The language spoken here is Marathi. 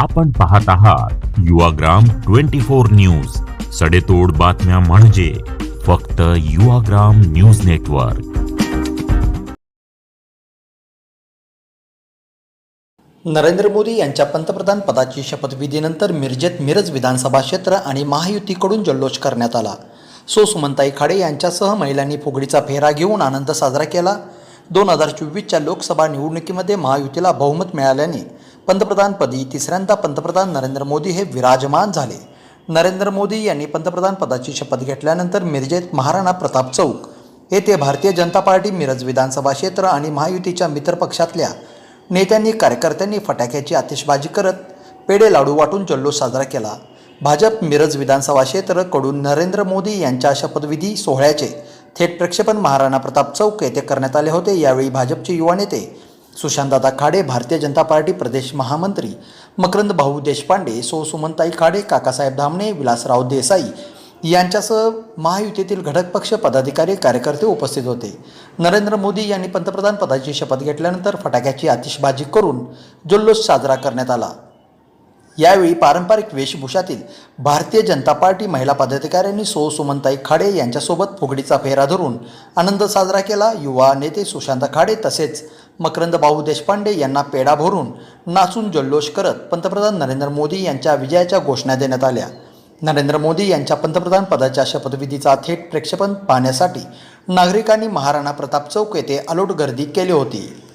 आपण पाहत आहात युवाग्राम ट्वेंटी फोर न्यूज. सडेतोड बातम्या म्हणजे फक्त युवाग्राम न्यूज नेटवर्क. नरेंद्र मोदी यांच्या पंतप्रधान पदाची शपथविधीनंतर मिरजेत मिरज विधानसभा क्षेत्र आणि महायुतीकडून जल्लोष करण्यात आला. सो सुमनताई खाडे यांच्यासह महिलांनी फुगडीचा फेरा घेऊन आनंद साजरा केला. दोन हजार चोवीसच्या लोकसभा निवडणुकीमध्ये महायुतीला बहुमत मिळाल्याने पंतप्रधानपदी तिसऱ्यांदा पंतप्रधान नरेंद्र मोदी हे विराजमान झाले. नरेंद्र मोदी यांनी पंतप्रधानपदाची शपथ घेतल्यानंतर मिरजेत महाराणा प्रताप चौक येथे भारतीय जनता पार्टी मिरज विधानसभा क्षेत्र आणि महायुतीच्या मित्रपक्षातल्या नेत्यांनी कार्यकर्त्यांनी फटाक्याची आतिषबाजी करत पेढे लाडू वाटून जल्लोष साजरा केला. भाजप मिरज विधानसभा क्षेत्रकडून नरेंद्र मोदी यांच्या शपथविधी सोहळ्याचे थेट प्रक्षेपण महाराणा प्रताप चौक येथे करण्यात आले होते. यावेळी भाजपचे युवा नेते सुशांतदादा खाडे भारतीय जनता पार्टी प्रदेश महामंत्री मकरंद भाऊ देशपांडे सो सुमनताई खाडे काकासाहेब धामणे विलासराव देसाई यांच्यासह महायुतीतील घटक पक्ष पदाधिकारी कार्यकर्ते उपस्थित होते. नरेंद्र मोदी यांनी पंतप्रधान पदाची शपथ घेतल्यानंतर फटाक्याची आतिषबाजी करून जल्लोष साजरा करण्यात आला. यावेळी पारंपरिक वेशभूषातील भारतीय जनता पार्टी महिला पदाधिकाऱ्यांनी सो सुमनताई खाडे यांच्यासोबत फुगडीचा फेरा धरून आनंद साजरा केला. युवा नेते सुशांत खाडे तसेच मकरंद भाऊ देशपांडे यांना पेढा भरून नाचून जल्लोष करत पंतप्रधान नरेंद्र मोदी यांच्या विजयाच्या घोषणा देण्यात आल्या. नरेंद्र मोदी यांच्या पंतप्रधान पदाच्या शपथविधीचा थेट प्रेक्षेपण पाहण्यासाठी नागरिकांनी महाराणा प्रताप चौक येथे अलोट गर्दी केली होती.